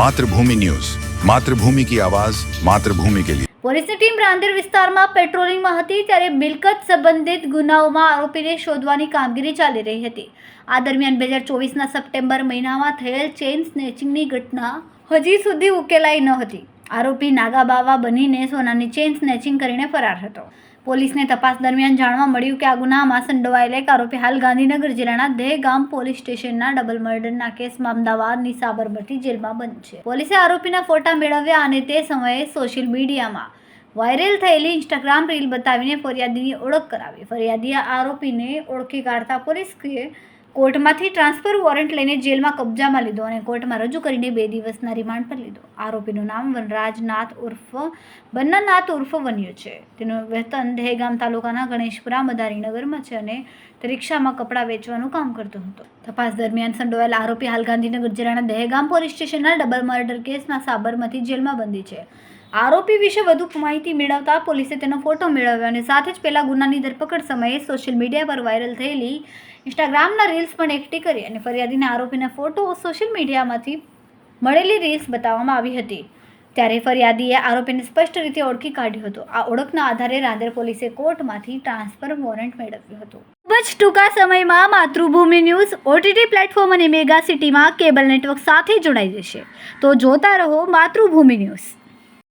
Mathrubhumi news. Mathrubhumi કી આવાજ, માતૃભૂમિ કે લીએ પોલીસની ટીમ રાંદેર વિસ્તારમાં પેટ્રોલિંગમાં હતી ત્યારે મિલકત સંબંધિત ગુનાઓમાં આરોપીને શોધવાની કામગીરી ચાલી રહી હતી. આ દરમિયાન બે હજાર ચોવીસના સપ્ટેમ્બર મહિનામાં થયેલ ચેઇન સ્નેચિંગની ઘટના હજી સુધી ઉકેલાઈ ન હતી. આરોપી નાગાબાવા બનીને સોનાની ચેઇન સ્નેચિંગ કરીને ફરાર હતો. પોલીસને તપાસ દરમિયાન જાણવા મળ્યું કે આ ગુનામાં સંડોવાયેલા એક આરોપી હાલ ગાંધીનગર જિલ્લાના દહેગામ પોલીસ સ્ટેશનના ડબલ મર્ડરના કેસમાં અમદાવાદની સાબરમતી જેલમાં બંધ છે. પોલીસે આરોપીના ફોટા મેળવ્યા અને તે સમયે સોશિયલ મીડિયામાં વાયરલ થયેલી ઇન્સ્ટાગ્રામ રીલ બતાવીને ફરિયાદીની ઓળખ કરાવી. ફરિયાદીએ આરોપીને ઓળખી કાઢતા પોલીસે કોર્ટમાંથી ટ્રાન્સફર વોરંટ લઈને જેલમાં કબજામાં લીધો અને કોર્ટમાં રજૂ કરીને બે દિવસના રિમાન્ડ પર લીધો. આરોપીનું નામ વનરાજ નાથ ઉર્ફ બન્નાનાથ ઉર્ફ વન્યો છે. તેનું વેતન દહેગામ તાલુકાના ગણેશપુરા મદારીનગરમાં છે અને તે રિક્ષામાં કપડાં વેચવાનું કામ કરતો હતો. તપાસ દરમિયાન સંડોવાયેલ આરોપી હાલ ગાંધીનગર જિલ્લાના દહેગામ પોલીસ સ્ટેશનના ડબલ મર્ડર કેસમાં સાબરમતી જેલમાં બંધી છે. આરોપી વિશે વધુ માહિતી મેળવતા પોલીસે તેનો ફોટો મેળવ્યો અને સાથે જ પહેલાં ગુનાની ધરપકડ સમયે સોશિયલ મીડિયા પર વાયરલ થયેલી ઇન્સ્ટાગ્રામના રીલ્સ પણ એકઠી કરી અને ફરિયાદીને આરોપીના ફોટો સોશિયલ મીડિયામાંથી મળેલી રીલ્સ બતાવવામાં આવી હતી. ત્યારે ફરિયાદીએ આરોપીને સ્પષ્ટ રીતે ઓળખી કાઢ્યો હતો. આ ઓળખના આધારે રાંદેર પોલીસે કોર્ટમાંથી ટ્રાન્સફર વોરંટ મેળવ્યું હતું. ખૂબ જ ટૂંકા સમયમાં માતૃભૂમિ ન્યૂઝ ઓટીટી પ્લેટફોર્મ અને મેગા સિટીમાં કેબલ નેટવર્ક સાથે જોડાઈ જશે. તો જોતા રહો માતૃભૂમિ ન્યૂઝ.